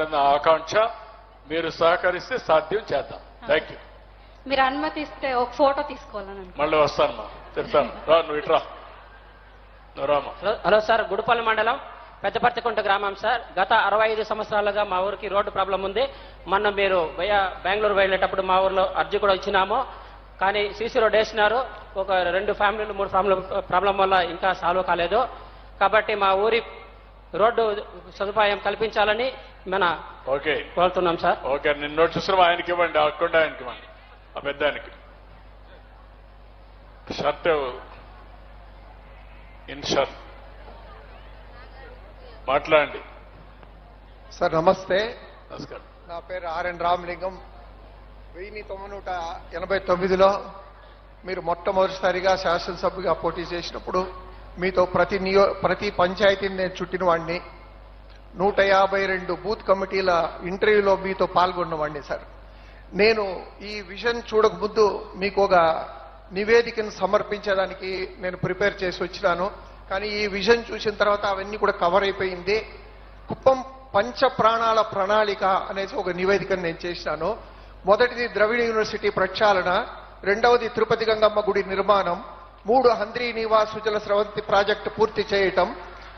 చేయాలన్న ఆకాంక్ష మీరు సహకరిస్తే సాధ్యం చేద్దాం. థ్యాంక్ యూ మీరు అనుమతిస్తే ఒక ఫోటో తీసుకోవాలని. మళ్ళీ వస్తానమ్మా చెప్తాను. రా నువ్వు ఇట్రా నువ్వు Rama hello hello sir Gudipalli మండలం పెద్దపర్తికుంట గ్రామం సార్. గత అరవై ఐదు సంవత్సరాలుగా మా ఊరికి రోడ్డు ప్రాబ్లం ఉంది. మొన్న మీరు వయా బెంగళూరు వెళ్ళేటప్పుడు మా ఊర్లో అర్జీ కూడా ఇచ్చినాము. కానీ సీసీ రోడ్ వేసినారు. ఒక రెండు ఫ్యామిలీలు మూడు ఫ్యామిలీ ప్రాబ్లం వల్ల ఇంకా సాల్వ్ కాలేదు. కాబట్టి మా ఊరి రోడ్డు సదుపాయం కల్పించాలని మన ఓకే. కోరుతున్నాం సార్. ఓకే నిన్న నోట్ చూసిన ఆయనకి ఇవ్వండి అక్కడ ఆయనకి ఇవ్వండి ఆ పెద్ద ఆయనకి షర్ట్ ఇన్ షర్ట్. మాట్లాడండి. సార్ నమస్తే. నమస్కారం. నా పేరు ఆర్ఎన్ రామలింగం. వెయ్యి తొమ్మిది నూట ఎనభై తొమ్మిదిలో మీరు మొట్టమొదటిసారిగా శాసనసభ్యుగా పోటీ చేసినప్పుడు మీతో ప్రతి నియో ప్రతి పంచాయతీని నేను చుట్టిన వాడిని నూట యాభై రెండు బూత్ కమిటీల ఇంటర్వ్యూలో మీతో పాల్గొన్నవాడిని సార్. నేను ఈ విజన్ చూడకముందు మీకు ఒక నివేదికను సమర్పించడానికి నేను ప్రిపేర్ చేసి వచ్చినాను. కానీ ఈ విజన్ చూసిన తర్వాత అవన్నీ కూడా కవర్ అయిపోయింది. కుప్పం పంచ ప్రాణాల ప్రణాళిక అనేసి ఒక నివేదికను నేను చేసినాను. మొదటిది ద్రవిడ యూనివర్సిటీ ప్రక్షాళన రెండవది తిరుపతి గంగమ్మ గుడి నిర్మాణం మూడు హంద్రీ నివాస్ సుజల స్రవంతి ప్రాజెక్టు పూర్తి చేయటం.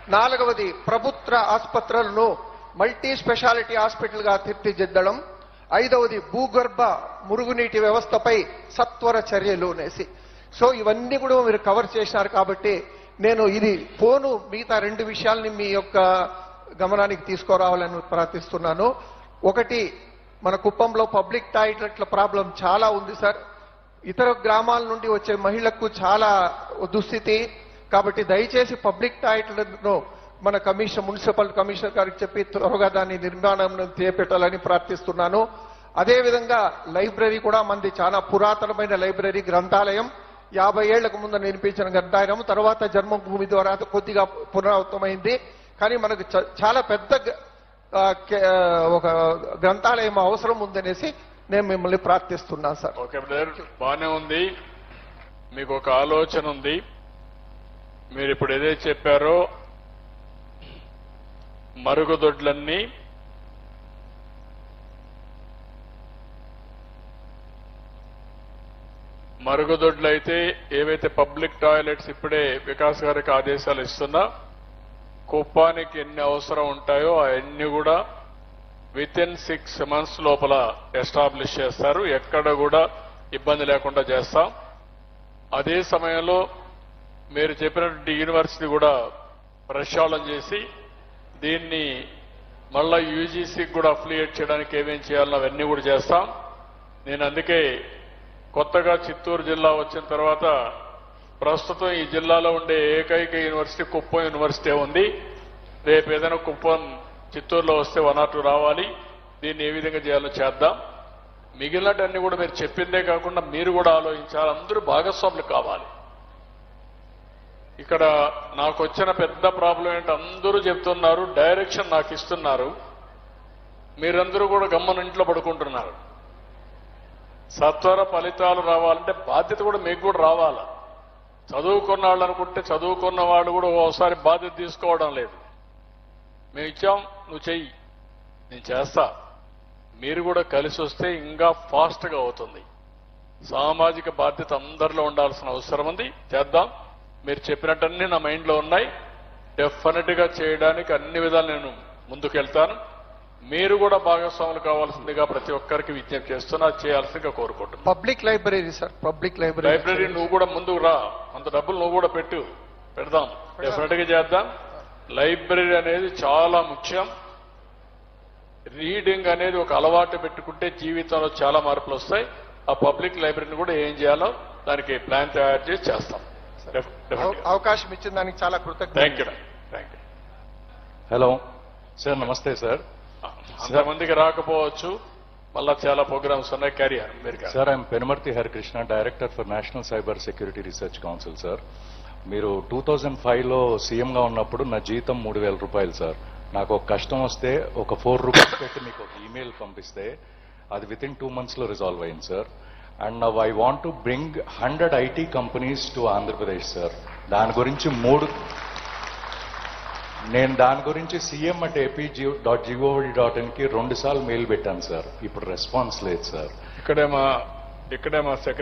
నాలుగవది ప్రభుత్వ ఆసుపత్రులను మల్టీ స్పెషాలిటీ హాస్పిటల్గా తీర్చిదిద్దడం. ఐదవది భూగర్భ మురుగునీటి వ్యవస్థపై సత్వర చర్యలు అనేసి. సో ఇవన్నీ కూడా మీరు కవర్ చేశారు కాబట్టి నేను ఇది ఫోను మిగతా రెండు విషయాల్ని మీ యొక్క గమనానికి తీసుకురావాలని ప్రార్థిస్తున్నాను. ఒకటి మన కుప్పంలో పబ్లిక్ టాయిలెట్ల ప్రాబ్లం చాలా ఉంది సార్. ఇతర గ్రామాల నుండి వచ్చే మహిళలకు చాలా దుస్థితి. కాబట్టి దయచేసి పబ్లిక్ టాయిలెట్లను మన కమిషన్ మున్సిపల్ కమిషనర్ గారికి చెప్పి త్వరగా దాని నిర్మాణం చేపెట్టాలని ప్రార్థిస్తున్నాను. అదేవిధంగా లైబ్రరీ కూడా మంది చాలా పురాతనమైన లైబ్రరీ గ్రంథాలయం. యాభై ఏళ్ళకు ముందు నిర్మించిన గ్రంథాలయం. తర్వాత జన్మభూమి ద్వారా కొద్దిగా పునరావృతమైంది. కానీ మనకు చ- చాలా పెద్ద ఒక గ్రంథాలయం అవసరం ఉందనేసి నేను మిమ్మల్ని ప్రార్థిస్తున్నాను సార్. ఓకే బ్రదర్ బానే ఉంది. మీకు ఒక ఆలోచన ఉంది. మీరు ఇప్పుడు ఏదైతే చెప్పారో మరుగుదొడ్లన్నీ మరుగుదొడ్లు అయితే ఏవైతే పబ్లిక్ టాయిలెట్స్ ఇప్పుడే వికాస్ గారికి ఆదేశాలు ఇస్తున్నా కుప్పానికి ఎన్ని అవసరం ఉంటాయో అవన్నీ కూడా విత్ ఇన్ సిక్స్ మంత్స్ లోపల ఎస్టాబ్లిష్ చేస్తారు. ఎక్కడ కూడా ఇబ్బంది లేకుండా చేస్తాం. అదే సమయంలో మీరు చెప్పినటువంటి యూనివర్సిటీ కూడా ప్రక్షాళన చేసి దీన్ని మళ్ళా యూజీసీకి కూడా అఫిలియేట్ చేయడానికి ఏమేం చేయాలో అవన్నీ కూడా చేస్తాం. నేను అందుకే కొత్తగా చిత్తూరు జిల్లా వచ్చిన తర్వాత ప్రస్తుతం ఈ జిల్లాలో ఉండే ఏకైక యూనివర్సిటీ కుప్పం యూనివర్సిటీ ఉంది. రేపు ఏదైనా కుప్పం చిత్తూరులో వస్తే వన్ ఆర్ టూ రావాలి. దీన్ని ఏ విధంగా చేయాలో చేద్దాం. మిగిలినటన్ని కూడా మీరు చెప్పిందే కాకుండా మీరు కూడా ఆలోచించాలి. అందరూ భాగస్వాములు కావాలి. ఇక్కడ నాకు వచ్చిన పెద్ద ప్రాబ్లం ఏంటి అందరూ చెప్తున్నారు డైరెక్షన్ నాకు ఇస్తున్నారు. మీరందరూ కూడా గమ్మన ఇంట్లో పడుకుంటున్నారు. సత్వర ఫలితాలు రావాలంటే బాధ్యత కూడా మీకు కూడా రావాలా? చదువుకున్న వాళ్ళు అనుకుంటే చదువుకున్న వాళ్ళు కూడా ఓసారి బాధ్యత తీసుకోవడం లేదు. మేము ఇచ్చాం నువ్వు చెయ్యి. నేను చేస్తా. మీరు కూడా కలిసి వస్తే ఇంకా ఫాస్ట్గా అవుతుంది. సామాజిక బాధ్యత అందరిలో ఉండాల్సిన అవసరం ఉంది. చేద్దాం. మీరు చెప్పినట్టన్నీ నా మైండ్లో ఉన్నాయి. డెఫినెట్గా చేయడానికి అన్ని విధాలు నేను ముందుకెళ్తాను. మీరు కూడా భాగస్వాములు కావాల్సిందిగా ప్రతి ఒక్కరికి విజ్ఞప్తి చేస్తున్నా చేయాల్సిందిగా కోరుకుంటున్నాను public library sir public library library నువ్వు కూడా ముందుకు రా. అంత డబ్బులు నువ్వు కూడా పెట్టు. పెడదాం. డెఫినెట్గా చేద్దాం. లైబ్రరీ అనేది చాలా ముఖ్యం. రీడింగ్ అనేది ఒక అలవాటు పెట్టుకుంటే జీవితంలో చాలా మార్పులు వస్తాయి. ఆ పబ్లిక్ లైబ్రరీని కూడా ఏం చేయాలో దానికి ప్లాన్ తయారు చేసి చేస్తాం. అవ- అవకాశం ఇచ్చిన దానికి చాలా కృతజ్ఞత thank you thank you hello sir నమస్తే సార్ అంతమందికి రాకపోవచ్చు. మళ్ళా చాలా ప్రోగ్రామ్స్ ఉన్నాయి. క్యారియర్ మీరు. Sir I'm Penumarthi Harikrishna director for national cyber security research council sir మీరు టూ థౌజండ్ ఫైవ్లో సీఎంగా ఉన్నప్పుడు నా జీతం మూడు వేల రూపాయలు సార్. నాకు ఒక కష్టం వస్తే ఒక ఫోర్ రూపీస్ పెట్టి మీకు ఒక ఈమెయిల్ పంపిస్తే అది విత్ ఇన్ టూ మంత్స్లో రిజాల్వ్ అయింది sir. And now I want to bring hundred IT companies to Andhra Pradesh sir. దాని గురించి మూడు నేను దాని గురించి CM at AP dot GOV dot ఇన్కి రెండు సార్లు మెయిల్ పెట్టాను సార్. ఇప్పుడు రెస్పాన్స్ లేదు సార్. ఇక్కడే మా ఇక్కడే మా సెక్రటరీ